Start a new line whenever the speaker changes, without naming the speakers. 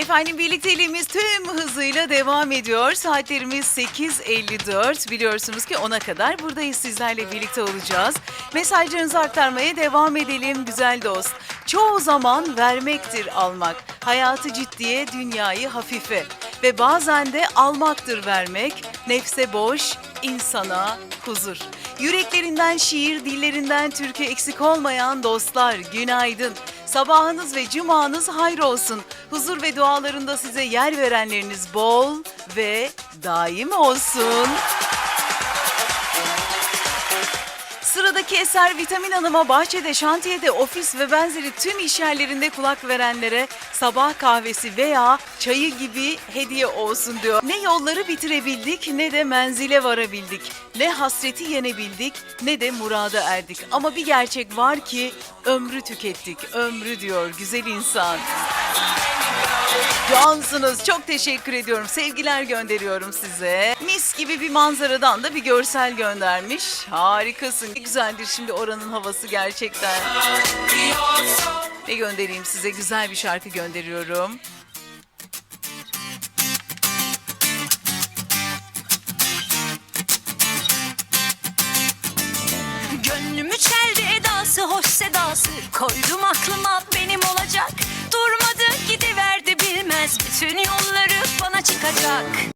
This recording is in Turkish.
Efendim birlikteliğimiz tüm hızıyla devam ediyor. Saatlerimiz 8.54. Biliyorsunuz ki 10'a kadar buradayız sizlerle birlikte olacağız. Mesajlarınızı aktarmaya devam edelim güzel dost. Çoğu zaman vermektir almak. Hayatı ciddiye, dünyayı hafife. Ve bazen de almaktır vermek. Nefse boş, insana huzur. Yüreklerinden şiir, dillerinden türkü eksik olmayan dostlar günaydın. Sabahınız ve cumanız hayır olsun. Huzur ve dualarında size yer verenleriniz bol ve daim olsun. Sıradaki eser Vitamin Hanım'a bahçede, şantiyede, ofis ve benzeri tüm iş yerlerinde kulak verenlere sabah kahvesi veya çayı gibi hediye olsun diyor. Ne yolları bitirebildik ne de menzile varabildik. Ne hasreti yenebildik ne de murada erdik. Ama bir gerçek var ki ömrü tükettik. Ömrü diyor güzel insan. Cansınız. Çok teşekkür ediyorum. Sevgiler gönderiyorum size. Mis gibi bir manzaradan da bir görsel göndermiş. Harikasın. Ne güzeldir şimdi oranın havası gerçekten. Ne göndereyim size? Güzel bir şarkı gönderiyorum.
Gönlümü çeldi edası hoş sedası Koydum aklıma Bütün yolları bana çıkacak